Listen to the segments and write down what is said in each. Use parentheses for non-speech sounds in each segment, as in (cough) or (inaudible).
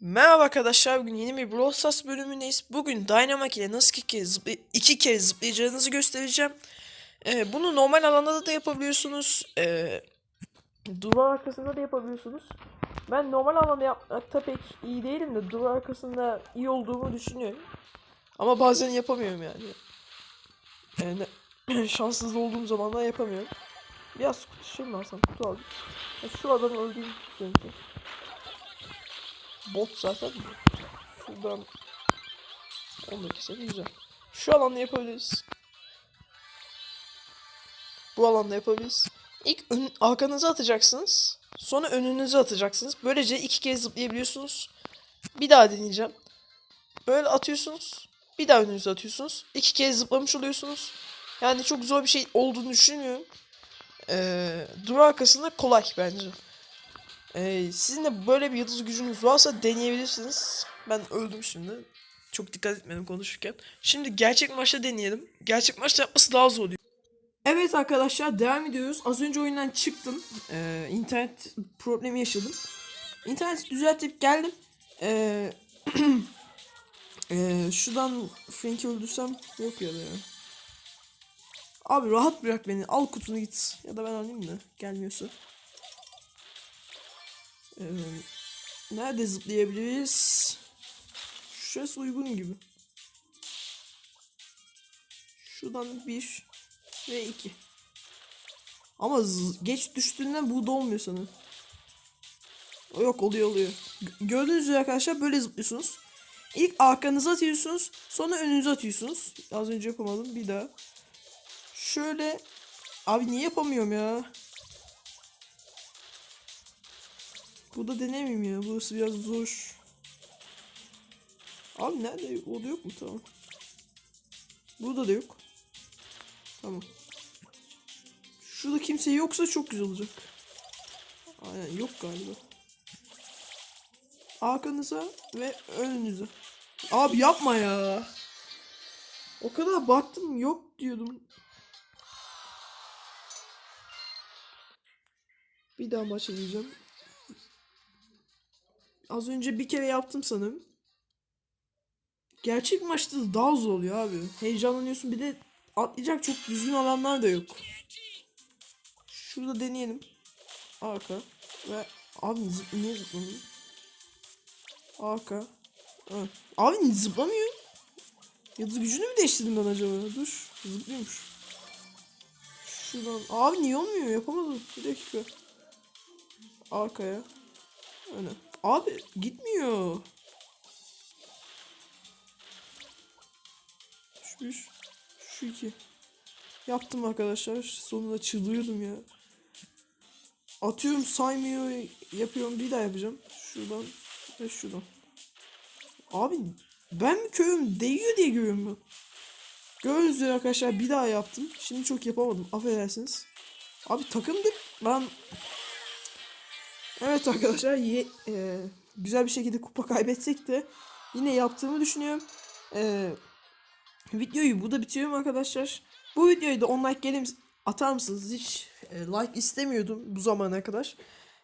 Merhaba arkadaşlar bugün yeni bir Brawl Stars bölümündeyiz. Bugün Dynamite ile nasıl iki zıplay- iki kere zıplayacağınızı göstereceğim. Ee, bunu normal alanda da yapabiliyorsunuz. Ee, duvar arkasında da yapabiliyorsunuz. Ben normal alanda yapmakta pek iyi değilim de duvar arkasında iyi olduğumu düşünüyorum. Ama bazen yapamıyorum yani. Yani (clears throat) şanssız olduğum zamanlar yapamıyorum. Biraz şey mi alsam kutu aldım. Şu adamı öldüreyim çünkü. Bot zaten. Şuradan 12 sene güzel. Şu alanda yapabiliriz. Bu alanda yapabiliriz. İlk ön, arkanıza atacaksınız. Sonra önünüze atacaksınız. Böylece iki kez zıplayabiliyorsunuz. Bir daha deneyeceğim. Böyle atıyorsunuz. Bir daha önünüze atıyorsunuz. İki kez zıplamış oluyorsunuz. Yani çok zor bir şey olduğunu düşünmüyorum. Ee, duvar arkasında kolay bence. Ee, sizin de böyle bir yıldız gücünüz varsa deneyebilirsiniz. Ben öldüm şimdi. Çok dikkat etmedim konuşurken. Şimdi gerçek maçta deneyelim. Gerçek maçta yapması daha zor oluyor. Evet arkadaşlar devam ediyoruz. Az önce oyundan çıktım. Ee, internet problemi yaşadım. İnterneti düzeltip geldim. Ee, (clears throat) ee, şuradan Frank'i öldürsem yok ya da. Abi rahat bırak beni. Al kutunu git. Ya da ben alayım da gelmiyorsa. Ee, nerede zıplayabiliriz? Şurası uygun gibi. Şuradan bir ve iki. Ama geç düştüğünden bu da olmuyor sanırım. Yok oluyor oluyor. G- Gördüğünüz üzere arkadaşlar böyle zıplıyorsunuz. İlk arkanıza atıyorsunuz. Sonra önünüze atıyorsunuz. Az önce yapamadım. Bir daha. Şöyle. Abi niye yapamıyorum ya? Burada deneyimim ya. Burası biraz zor. Abi nerede? O da yok mu? Tamam. Burada da yok. Tamam. Şurada kimse yoksa çok güzel olacak. Aynen yok galiba. Arkanıza ve önünüze. Abi yapma ya. O kadar baktım yok diyordum. Bir daha maç edeceğim. Az önce bir kere yaptım sanırım. Gerçek maçta da daha zor oluyor abi. Heyecanlanıyorsun bir de atlayacak çok düzgün alanlar da yok. Şurada deneyelim. Arka ve abi niye zıplamıyor? Arka. Ha. Abi zıplamıyor. Yıldız gücünü mü değiştirdim ben acaba? Dur. Zıplıyormuş. Şuradan. Abi niye olmuyor? Yapamadım. Bir dakika. Arkaya. Öne. Abi gitmiyor. Şu bir. Şu iki. Yaptım arkadaşlar. Sonunda çıldırıyordum ya. Atıyorum saymıyor. Yapıyorum. Bir daha yapacağım. Şuradan ve şuradan. Abi ben mi köyüm değiyor diye görüyorum ben. Gördüğünüz üzere arkadaşlar bir daha yaptım. Şimdi çok yapamadım. Affedersiniz. Abi takımdık. Ben Evet arkadaşlar ye- e, güzel bir şekilde kupa kaybetsek de yine yaptığımı düşünüyorum. E, videoyu burada bitiriyorum arkadaşlar. Bu videoyu da 10 like gelir atar mısınız? Hiç e, like istemiyordum bu zamana kadar.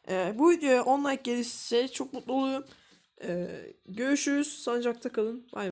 E, bu videoya 10 like gelirse çok mutlu olurum. E, görüşürüz. Sancakta kalın. Bay.